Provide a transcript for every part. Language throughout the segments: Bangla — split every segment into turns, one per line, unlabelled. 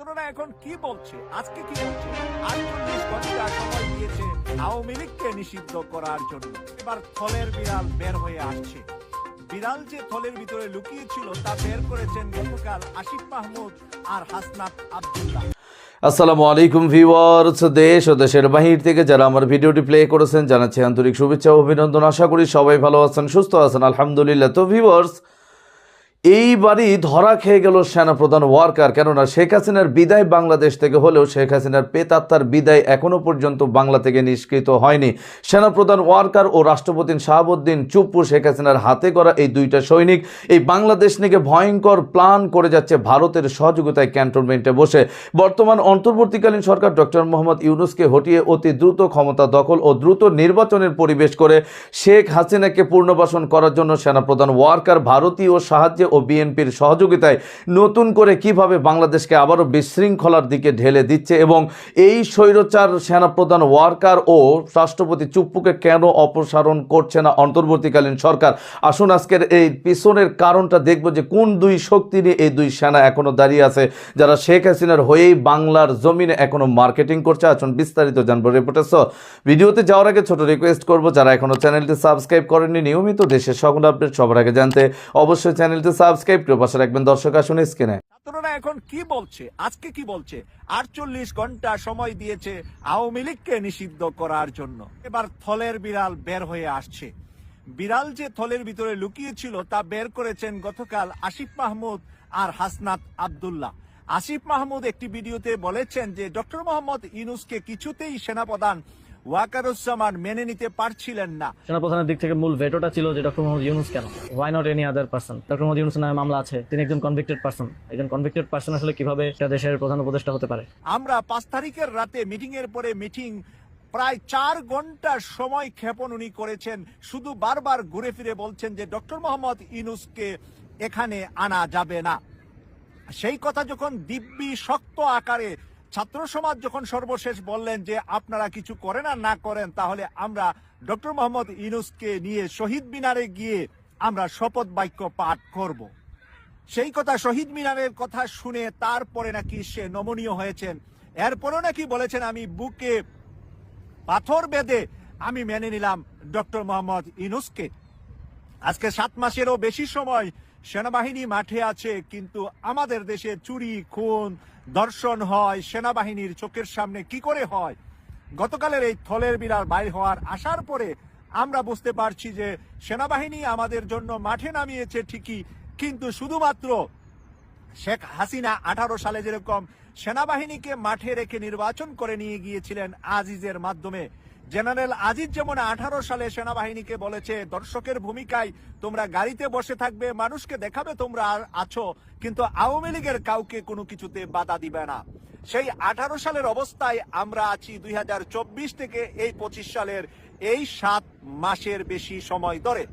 ছাত্ররা এখন কি বলছে? আজকে কি আটচল্লিশ ঘণ্টা সময় দিয়েছে আওয়ামী লীগকে নিষিদ্ধ করার জন্য। এবার থলের বিড়াল বের হয়ে আসছে। বিড়াল যে থলের ভিতরে লুকিয়ে ছিল তা বের করেছেন গতকাল মাহমুদ আর হাসনাত
আসসালামু আলাইকুম ভিউয়ার্স দেশ ও দেশের বাহির থেকে যারা আমার ভিডিওটি প্লে করেছেন, জানাচ্ছি আন্তরিক শুভেচ্ছা ও অভিনন্দন। আশা করি সবাই ভালো আছেন, সুস্থ আছেন। আলহামদুলিল্লাহ। তো ভিউয়ার্স এইবারই ধরা খেয়ে গেল সেনাপ্রধান ওয়ার্কার, কেননা শেখ হাসিনার বিদায় বাংলাদেশ থেকে হলেও শেখ হাসিনার পেতাত্তার বিদায় এখনও পর্যন্ত বাংলা থেকে নিষ্কৃত হয়নি। সেনাপ্রধান ওয়ার্কার ও রাষ্ট্রপতি শাহাবুদ্দিন চুপ্পু শেখ হাসিনার হাতে করা এই দুইটা সৈনিক এই বাংলাদেশ নিয়ে ভয়ঙ্কর প্ল্যান করে যাচ্ছে ভারতের সহযোগিতায় ক্যান্টনমেন্টে বসে। বর্তমান অন্তর্বর্তীকালীন সরকার ডক্টর মোহাম্মদ ইউনুসকে হটিয়ে অতি দ্রুত ক্ষমতা দখল ও দ্রুত নির্বাচনের পরিবেশ করে শেখ হাসিনাকে পুনর্বাসন করার জন্য সেনাপ্রধান ওয়ার্কার ভারতীয় সাহায্যে ও বিএনপির সহযোগিতায় নতুন করে কীভাবে বাংলাদেশকে আবারও বিশৃঙ্খলার দিকে ঢেলে দিচ্ছে এবং এই স্বৈরচার সেনাপ্রধান ওয়ার্কার ও রাষ্ট্রপতি চুপ্পুকে কেন অপসারণ করছে না অন্তর্বর্তীকালীন সরকার? আসুন আজকের এই পিছনের কারণটা দেখব যে কোন দুই শক্তি নিয়ে এই দুই সেনা এখনও দাঁড়িয়ে আছে, যারা শেখ হাসিনার হয়েই বাংলার জমিনে এখনও মার্কেটিং করছে। আসুন বিস্তারিত জানব রিপোর্টার ভিডিওতে যাওয়ার আগে ছোট রিকোয়েস্ট করব, যারা এখনও চ্যানেলটি সাবস্ক্রাইব করেননি, নিয়মিত দেশের সকল আপডেট সবার আগে জানতে অবশ্যই চ্যানেলটি সাবস্ক্রাইব করে পাশে রাখবেন দর্শক, আসুন স্ক্রিনে।
ছাত্ররা এখন কি বলছে? আজকে কি বলছে? আটচল্লিশ ঘণ্টা সময় দিয়েছে আওয়ামী লীগকে নিষিদ্ধ করার জন্য। এবার থলের বিড়াল বের হয়ে আসছে। বিড়াল যে থলের ভিতরে লুকিয়ে ছিল তা বের করেছেন গতকাল আসিফ মাহমুদ আর হাসনাত আব্দুল্লাহ। আসিফ মাহমুদ একটি ভিডিওতে বলেছেন যে, ডক্টর মোহাম্মদ ইনুসকে কিছুতেই সেনাপ্রধান ওয়াকারুজ্জামান মেনে নিতে পারছিলেন না।
সেনাপ্রধানের দিক থেকে মূল ভেটোটা ছিল যে ডক্টর মোহাম্মদ ইউনুস কেন? Why not any other person doctor Mohammad Yunus নামে মামলা আছে তিনি একজন কনভিক্টেড পার্সন একজন কনভিক্টেড পার্সন আসলে কীভাবে একটা দেশের প্রধান উপদেষ্টা হতে পারে?
আমরা পাঁচ তারিখের রাতে মিটিং এর পরে মিটিং প্রায় চার ঘণ্টা সময় ক্ষেপণ উনি করেছেন। শুধু বারবার ঘুরে ফিরে বলছেন যে ডক্টর মোহাম্মদ ইনুসকে এখানে আনা যাবে না। সেই কথা যখন দিব্যি শক্ত আকারে ছাত্র সমাজ যখন সর্বশেষ বললেন যে আপনারা কিছু করেন আর না করেন, তাহলে আমরা ডক্টর মোহাম্মদ ইনুসকে নিয়ে শহীদ মিনারে গিয়ে আমরা শপথ বাক্য পাঠ করব। সেই কথা শহীদ মিনারের কথা শুনে তারপরে নাকি সে নমনীয় হয়েছেন। এরপরও নাকি বলেছেন, আমি বুকে পাথর বেঁধে আমি মেনে নিলাম ডক্টর মোহাম্মদ ইনুসকে আজকে সাত মাসেরও বেশি সময় সেনাবাহিনী মাঠে আছে, কিন্তু আমাদের দেশে চুরি, খুন দর্শন হয়, সেনাবাহিনীর চোখের সামনে কি করে হয়? গতকালের এই থলের বিড়াল বাইর হওয়ার আসার পরে আমরা বুঝতে পারছি যে সেনাবাহিনী আমাদের জন্য মাঠে নামিয়েছে ঠিকই, কিন্তু শুধুমাত্র শেখ হাসিনা আঠারো সালে যেরকম সেনাবাহিনীকে মাঠে রেখে নির্বাচন করে নিয়ে গিয়েছিলেন আজিজের মাধ্যমে জেনারেল আজিজ যেমন আঠারো সালে সেনাবাহিনীকে বলেছে, দর্শকের ভূমিকায় তোমরা গাড়িতে বসে থাকবে, মানুষকে দেখাবে তোমরা আছো, কিন্তু আওয়ামী লীগের কাউকে কোনো কিছুতে বাধা দিবে না। সেই আঠারো সালের অবস্থায় আমরা আছি দুই হাজার চব্বিশ থেকে এই পঁচিশ সালের এই সাত মাসের বেশি সময় ধরে।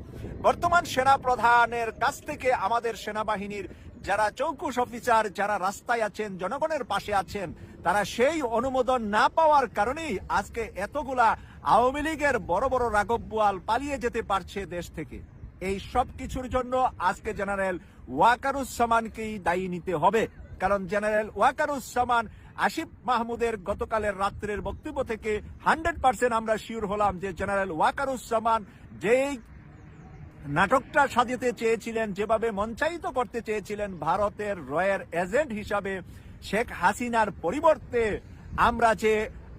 বর্তমান সেনা প্রধানের কাছ থেকে আমাদের সেনাবাহিনীর যারা চৌকুশ অফিসার, যারা রাস্তায় আছেন, জনগণের পাশে আছেন তারা সেই অনুমোদন না পাওয়ার কারণেই আজকে এতগুলা আওয়ামী লীগের বড় বড় রাঘব বোয়াল পালিয়ে যেতে পারছে দেশ থেকে। এই সব কিছুর জন্য আজকে জেনারেল ওয়াকারুজ্জামানকেই দায়ী নিতে হবে। কারণ জেনারেল ওয়াকারুজ্জামান আসিফ মাহমুদের গতকালের রাত্রের বক্তব্য থেকে হান্ড্রেড পার্সেন্ট আমরা শিওর হলাম যে জেনারেল ওয়াকারুজ্জামান যেই নাটকটা সাজাতে চেয়েছিলেন, যেভাবে মঞ্চায়িত করতে চেয়েছিলেন, ভারতের রয়ের এজেন্ট হিসাবে শেখ হাসিনার পরিবর্তে আমরা যে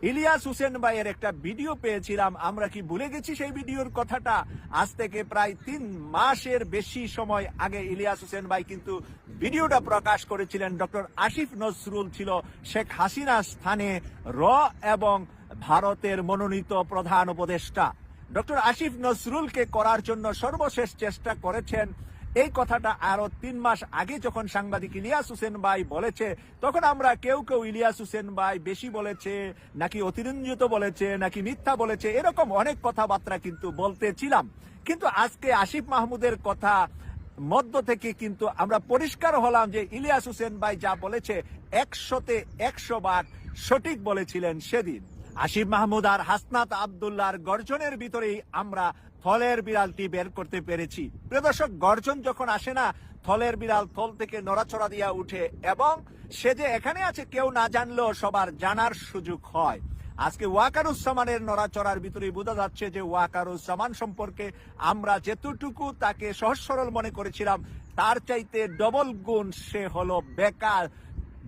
ইলিয়াস হুসেন ভাইয়ের একটা ভিডিও পেয়েছিলাম, আমরা কি ভুলে গেছি সেই ভিডিওর কথাটা? আজ থেকে প্রায় তিন মাসের বেশি সময় আগে ইলিয়াস হোসেন ভাই কিন্তু ভিডিওটা প্রকাশ করেছিলেন। ডক্টর আসিফ নজরুল ছিল শেখ হাসিনার স্থানে র এবং ভারতের মনোনীত প্রধান উপদেষ্টা। ডক্টর আসিফ নজরুলকে করার জন্য সর্বশেষ চেষ্টা করেছেন এই কথাটা আরও তিন মাস আগে যখন সাংবাদিক ইলিয়াস হোসেন ভাই বলেছে, তখন আমরা কেউ কেউ ইলিয়াস হোসেন ভাই বেশি বলেছে, নাকি অতিরঞ্জিত বলেছে, নাকি মিথ্যা বলেছে, এরকম অনেক কথাবার্তা কিন্তু বলতেছিলাম। কিন্তু আজকে আসিফ মাহমুদের কথা মধ্য থেকে কিন্তু আমরা পরিষ্কার হলাম যে ইলিয়াস হোসেন ভাই যা বলেছে, একশোতে একশো বার সঠিক বলেছিলেন সেদিন। আসিফ মাহমুদ আর হাসনাত আবদুল্লাহর গর্জনের ভিতরেই আমরা থলের বিড়ালটি বের করতে পেরেছি। প্রিয় দর্শক গর্জন যখন আসে না, থলের বিড়াল থল থেকে নড়াচড়া দিয়া উঠে এবং সে যে এখানে আছে কেউ না জানলেও সবার জানার সুযোগ হয়। আজকে ওয়াকারুজ্জামানের নড়াচড়ার ভিতরে বোঝা যাচ্ছে যে ওয়াকারুজ্জামান সম্পর্কে আমরা যেতটুকু তাকে সহজ সরল মনে করেছিলাম, তার চাইতে ডবল গুণ সে হলো বেকার।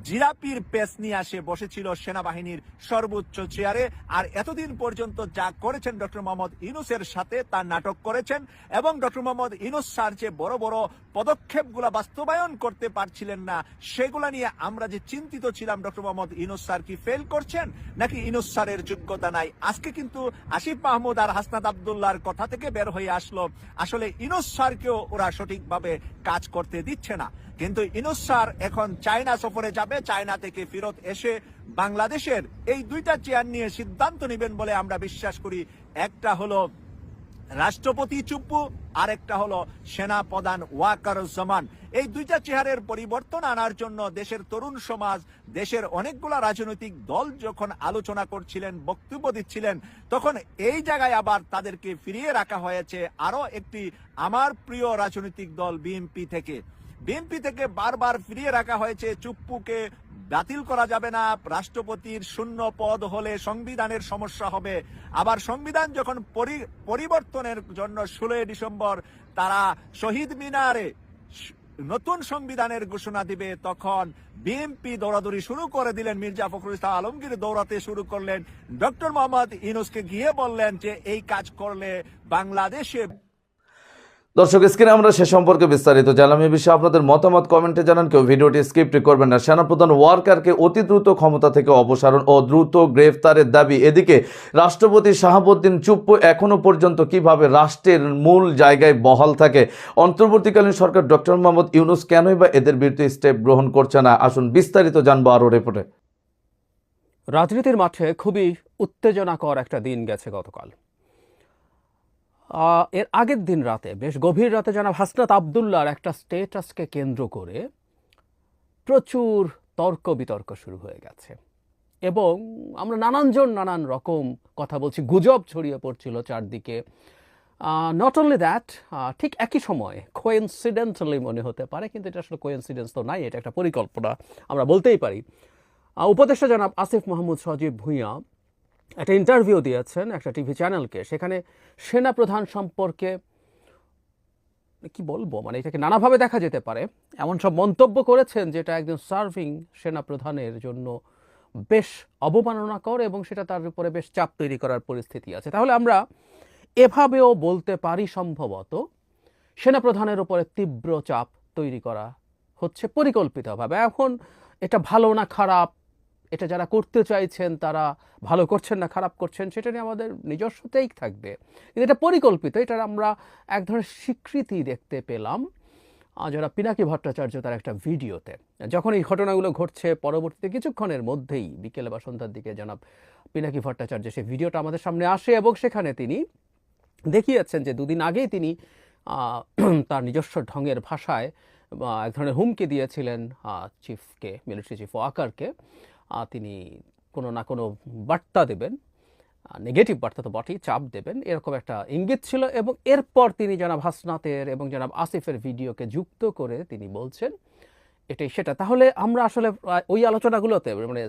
জিরাপির পেস নিয়ে আসে, বসেছিল সেনাবাহিনীর সর্বোচ্চ চেয়ারে। আর এতদিন পর্যন্ত যা করেছেন ডক্টর মোহাম্মদ ইনুসের সাথে তার নাটক করেছেন এবং ডক্টর মোহাম্মদ ইনুস স্যার যে বড় বড় পদক্ষেপগুলা বাস্তবায়ন করতে পারছিলেন না, সেগুলা নিয়ে আমরা যে চিন্তিত ছিলাম, ডক্টর মোহাম্মদ ইনুস স্যার কি ফেল করছেন? নাকি ইনুস স্যারের যোগ্যতা নাই? আজকে কিন্তু আসিফ মাহমুদ আর হাসনাত আবদুল্লাহর কথা থেকে বের হয়ে আসলো। আসলে ইনুস স্যারকেও ওরা সঠিকভাবে কাজ করতে দিচ্ছে না। কিন্তু ইনুস স্যার এখন চায়না সফরে যাবে, চায়না থেকে ফেরত এসে বাংলাদেশের এই দুইটা চেয়ার নিয়ে সিদ্ধান্ত নেবেন বলে আমরা বিশ্বাস করি। একটা হলো রাষ্ট্রপতি চুপ্পু, আরেকটা হলো সেনা প্রধান ওয়াকারুজ্জামান এই দুইটা চেহারের পরিবর্তন আনার জন্য দেশের তরুণ সমাজ, দেশের অনেকগুলা রাজনৈতিক দল যখন আলোচনা করছিলেন, বক্তব্য দিচ্ছিলেন, তখন এই জায়গায় আবার তাদেরকে ফিরিয়ে রাখা হয়েছে আরও একটি আমার প্রিয় রাজনৈতিক দল বিএনপি থেকে। বিএনপি থেকে বারবার ফিরিয়ে রাখা হয়েছে, চুপ্পুকে বাতিল করা যাবে না, রাষ্ট্রপতির শূন্য পদ হলে সংবিধানের সমস্যা হবে। আবার সংবিধান যখন পরি- পরিবর্তনের জন্য ষোলোই ডিসেম্বর তারা শহীদ মিনারে নতুন সংবিধানের ঘোষণা দিবে, তখন বিএনপি দৌড়াদৌড়ি শুরু করে দিলেন মির্জা ফখরুল ইসলাম আলমগীর, দৌড়াতে শুরু করলেন ডক্টর মোহাম্মদ ইনুসকে গিয়ে বললেন যে, এই কাজ করলে বাংলাদেশে
দর্শক, স্ক্রিনে আমরা সে সম্পর্কে বিস্তারিত জানলাম। এই বিষয়ে আপনাদের মতামত কমেন্টে জানান। কেউ ভিডিওটি স্ক্রিপ্ট করবেন না। সেনাপ্রধান ওয়ার্কারকে অতি দ্রুত ক্ষমতা থেকে অপসারণ ও দ্রুত গ্রেফতারের দাবি। এদিকে রাষ্ট্রপতি শাহাবুদ্দিন চুপ্পু এখনও পর্যন্ত কীভাবে রাষ্ট্রের মূল জায়গায় বহাল থাকে, অন্তর্বর্তীকালীন সরকার ডক্টর মোহাম্মদ ইউনুস কেনই বা এদের বিরুদ্ধে স্টেপ গ্রহণ করছে না? আসুন বিস্তারিত জানব আরও রিপোর্টে।
রাজনীতির মাঠে খুবই উত্তেজনাকর একটা দিন গেছে গতকাল। এর আগের দিন রাতে, বেশ গভীর রাতে জানাব হাসনাত আবদুল্লার একটা স্টেটাসকে কেন্দ্র করে প্রচুর তর্ক বিতর্ক শুরু হয়ে গেছে। এবং আমরা নানানজন নানান রকম কথা বলছি, গুজব ছড়িয়ে পড়ছিল চারদিকে। নট অনলি দ্যাট ঠিক একই সময়ে কোয়েন্সিডেন্টালি মনে হতে পারে, কিন্তু এটা আসলে কোয়েন্সিডেন্স তো নাই, এটা একটা পরিকল্পনা, আমরা বলতেই পারি। উপদেষ্টা জনাব আসিফ মাহমুদ সজীব ভূঁইয়া একটা ইন্টারভিউ দিয়েছেন একটা টিভি চ্যানেলকে সেখানে সেনা প্রধান সম্পর্কে কি বলব? মানে এটাকে নানাভাবে দেখা যেতে পারে। এমন সব মন্তব্য করেছেন যেটা একজন সার্ভিং সেনা প্রধানের জন্য বেশ অবমাননাকর এবং সেটা তার উপরে বেশ চাপ তৈরি করার পরিস্থিতি আছে। তাহলে আমরা এভাবেও বলতে পারি সম্ভবত সেনাপ্রধানের উপরে তীব্র চাপ তৈরি করা হচ্ছে পরিকল্পিতভাবে। এখন এটা ভালো না খারাপ এটা যারা করতে চাইছেন, তারা ভালো করছেন না, খারাপ করছেন, সেটা নিয়ে আমাদের নিজস্ব টেক থাকবে। কিন্তু এটা পরিকল্পিত, এটার আমরা এক ধরনের স্বীকৃতি দেখতে পেলাম। যারা পিনাকি ভট্টাচার্য তার একটা ভিডিওতে। যখন এই ঘটনাগুলো ঘটছে, পরবর্তীতে কিছুক্ষণের মধ্যেই, বিকেলে বা সন্ধ্যার দিকে জনাব পিনাকি ভট্টাচার্য সেই ভিডিওটা আমাদের সামনে আসে এবং সেখানে তিনি দেখিয়েছেন যে দুদিন আগেই তিনি তার নিজস্ব ঢঙের ভাষায় এক ধরনের হুমকি দিয়েছিলেন চিফকে, মিলিটারি চিফ ওয়াকারকে। তিনি কোনো না কোনো বার্তা দেবেন নেগেটিভ বার্তা তো বটেই, চাপ দেবেন। এরকম একটা ইঙ্গিত ছিল এবং এরপর তিনি জনাব হাসনাতের এবং জনাব আসিফের ভিডিওকে যুক্ত করে তিনি বলছেন, এটাই সেটা। তাহলে আমরা আসলে ওই আলোচনাগুলোতে মানে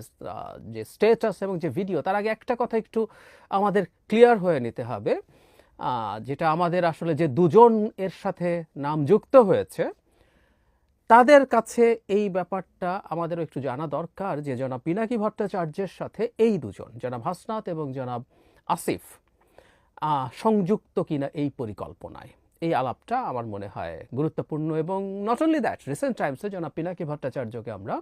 যে স্টেটাস এবং যে ভিডিও তার আগে একটা কথা একটু আমাদের ক্লিয়ার হয়ে নিতে হবে। যেটা আমাদের আসলে যে দুজন এর সাথে নাম যুক্ত হয়েছে তাদের কাছে এই ব্যাপারটা আমাদেরও একটু জানা দরকার যে জনাব পিনাকি ভট্টাচার্যের সাথে এই দুজন, জনাব হাসনাত এবং জনাব আসিফ সংযুক্ত কিনা এই পরিকল্পনায়। এই আলাপটা আমার মনে হয় গুরুত্বপূর্ণ এবং নট অনলি দ্যাট রিসেন্ট টাইমসে জনাব পিনাকি ভট্টাচার্যকে আমরা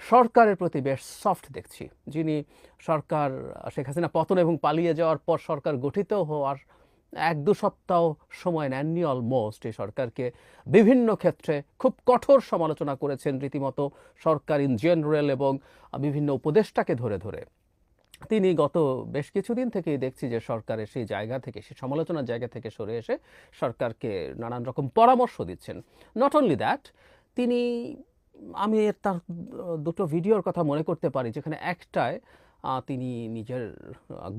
সরকারের প্রতি বেশ সফট দেখছি। যিনি সরকার, শেখ হাসিনা পতন এবং পালিয়ে যাওয়ার পর সরকার গঠিত হওয়ার এক দু সপ্তাহ সময় নেননি অলমোস্ট এই সরকারকে। বিভিন্ন ক্ষেত্রে খুব কঠোর সমালোচনা করেছেন রীতিমতো সরকার ইন জেনারেল এবং বিভিন্ন উপদেষ্টাকে ধরে ধরে। তিনি গত বেশ কিছুদিন থেকেই দেখছি যে সরকারের সেই জায়গা থেকে, সেই সমালোচনার জায়গা থেকে সরে এসে সরকারকে নানান রকম পরামর্শ দিচ্ছেন। নট অনলি দ্যাট তিনি, আমি তার, দুটো ভিডিওর কথা মনে করতে পারি যেখানে একটায় তিনি নিজের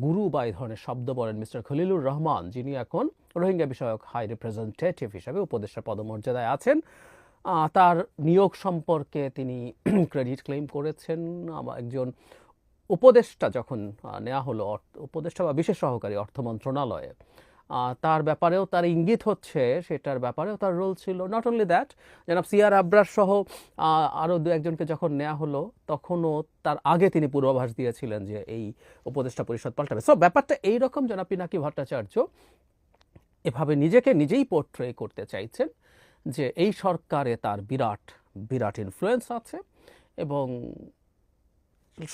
গুরু বা এই ধরনের শব্দ বলেন মিস্টার খলিলুর রহমান, যিনি এখন রোহিঙ্গা বিষয়ক হাই রিপ্রেজেন্টেটিভ হিসাবে উপদেষ্টা পদমর্যাদায় আছেন। তার নিয়োগ সম্পর্কে তিনি ক্রেডিট ক্লেম করেছেন। একজন উপদেষ্টা যখন নেওয়া হলো উপদেষ্টা বা বিশেষ সহকারী অর্থ মন্ত্রণালয়ে। তার ব্যাপারেও তার ইঙ্গিত হচ্ছে, সেটার ব্যাপারেও তার রোল ছিল। নট অনলি দ্যাট জনাব সিআর আবরার সহ আরও দু একজনকে যখন নেওয়া হলো, তখনও তার আগে তিনি পূর্বাভাস দিয়েছিলেন যে এই উপদেষ্টা পরিষদ পাল্টাবে। সো ব্যাপারটা এইরকম, জনাব পিনাকি ভট্টাচার্য এভাবে নিজেকে নিজেই পোর্ট্রে করতে চাইছেন যে এই সরকারে তার বিরাট বিরাট ইনফ্লুয়েন্স আছে এবং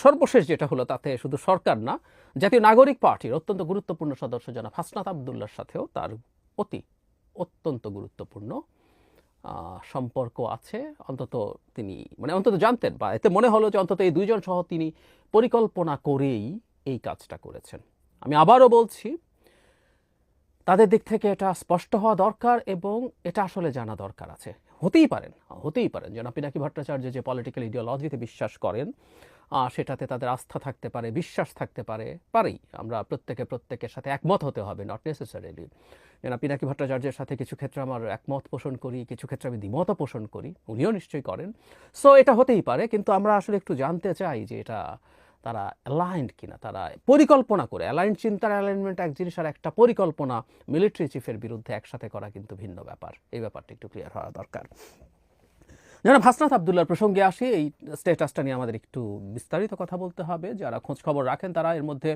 সর্বশেষ যেটা হলো তাতে শুধু সরকার না, জাতীয় নাগরিক পার্টির অত্যন্ত গুরুত্বপূর্ণ সদস্য জনাব হাসনাত আবদুল্লার সাথেও তার অতি অত্যন্ত গুরুত্বপূর্ণ সম্পর্ক আছে। অন্তত তিনি মানে অন্তত জানতেন বা এতে মনে হলো যে অন্তত এই দুইজন সহ তিনি পরিকল্পনা করেই এই কাজটা করেছেন। আমি আবারও বলছি, তাদের দিক থেকে এটা স্পষ্ট হওয়া দরকার এবং এটা আসলে জানা দরকার আছে। হতেই পারেন হতেই পারেন। যেন পিনাকি ভট্টাচার্য যে পলিটিক্যাল ইডিওলজিতে বিশ্বাস করেন সেটাতে তাদের আস্থা থাকতে পারে, বিশ্বাস থাকতে পারে, পারেই। আমরা প্রত্যেকে প্রত্যেকের সাথে একমত হতে হবে নট নেসেসারিলি যেন পিনাকি ভট্টাচার্যের সাথে কিছু ক্ষেত্রে আমার একমত পোষণ করি, কিছু ক্ষেত্রে আমি দ্বিমতও পোষণ করি, উনিও নিশ্চয়ই করেন। সো এটা হতেই পারে, কিন্তু আমরা আসলে একটু জানতে চাই যে এটা তারা অ্যালাইন্ড কিনা, তারা পরিকল্পনা করে। অ্যালাইন্ড চিন্তার অ্যালাইনমেন্ট এক জিনিস আর একটা পরিকল্পনা মিলিটারি চিফের বিরুদ্ধে একসাথে করা কিন্তু ভিন্ন ব্যাপার। এই ব্যাপারটা একটু ক্লিয়ার হওয়া দরকার। যারা হাসনাত আবদুল্লার প্রসঙ্গে আসি। এই স্ট্যাটাসটা নিয়ে আমাদের একটু বিস্তারিত কথা বলতে হবে। যারা খোঁজ খবর রাখেন, তারা এর মধ্যে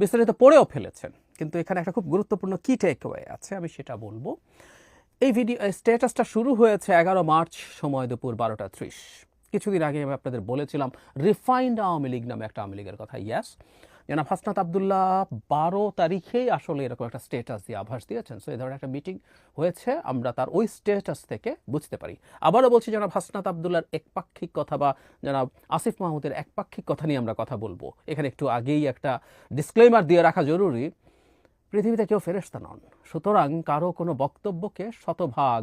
বিস্তারিত পড়েও ফেলেছেন। কিন্তু এখানে একটা খুব গুরুত্বপূর্ণ কি টেকওয়ে আছে, আমি সেটা বলব। এই ভিডিও স্ট্যাটাসটা শুরু হয়েছে এগারো মার্চ, সময় দুপুর বারোটা ত্রিশ। কিছুদিন আগে আমি আপনাদের বলেছিলাম রিফাইন্ড আওয়ামী লীগ নামে একটা আওয়ামী লীগের কথা ইয়াস জনাব হাসনাত আবদুল্লাহ, বারো তারিখেই আসলে এরকম একটা স্টেটাস দিয়ে আভাস দিয়েছেন। সো এই ধরনের একটা মিটিং হয়েছে, আমরা তার ওই স্টেটাস থেকে বুঝতে পারি। আবারও বলছি, জনাব হাসনাত আবদুল্লার একপাক্ষিক কথা বা জনাব আসিফ মাহমুদের একপাক্ষিক কথা নিয়ে আমরা কথা বলব। এখানে একটু আগেই একটা ডিসক্লেমার দিয়ে রাখা জরুরি। পৃথিবীতে কেউ ফেরেস্তা নন। সুতরাং কারও কোনো বক্তব্যকে শতভাগ